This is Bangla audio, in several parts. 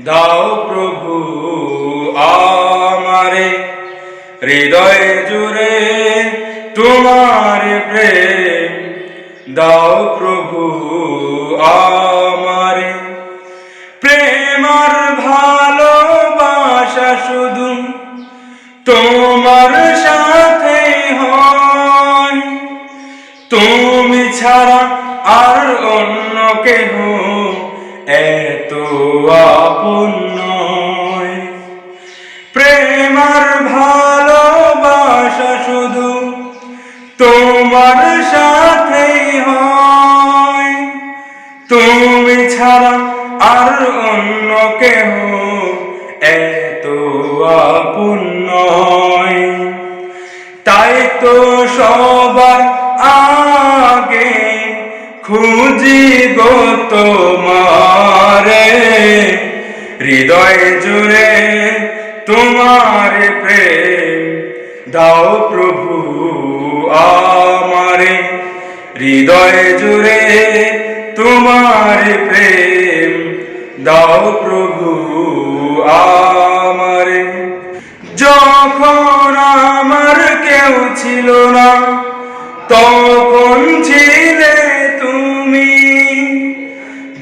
দাও প্রভু আমারে। হৃদয় জুড়ে তোমার প্রেম। দাও প্রভু আমারে। প্রেমার ভালোবাসা শুধু তোমার সাথে হয়। তুমি ছাড়া আর অন্য কেহ এত আপন নয় প্রেমার ভালোবাসা শুধু তোমার সাথে হয়। তুমি ছাড়া আর অন্য কেহ এত আপন নয়। তাই তো সবার আগে খুঁজি গো তোমারে। হৃদয় জুড়ে তোমার প্রেম। দাও প্রভু আমারে। হৃদয় জুড়ে তোমার প্রেম। দাও প্রভু আমারে। যখন আমার কেউ ছিল না, তখন ছিলে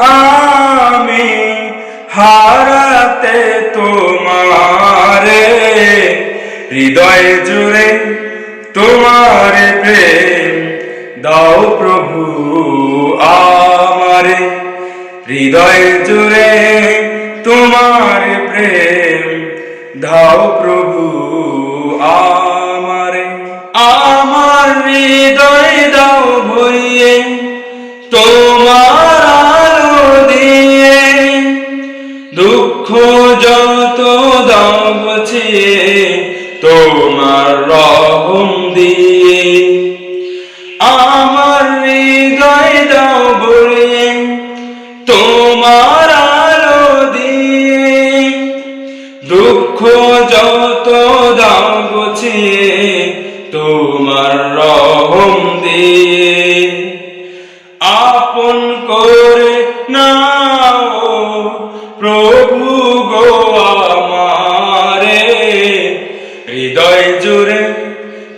আমি হারাতে তোমারে, হৃদয় জুড়ে তোমার প্রেম দাও প্রভু আমারে। হৃদয় জুড়ে তোমার প্রেম দাও প্রভু যত দাও তোমার রহম দিয়ে। আমার হৃদয় দাও ভরিয়ে তোমার আলো দিয়ে। দুঃখ যত দাও গুছিয়ে তোমার রহম দিয়ে।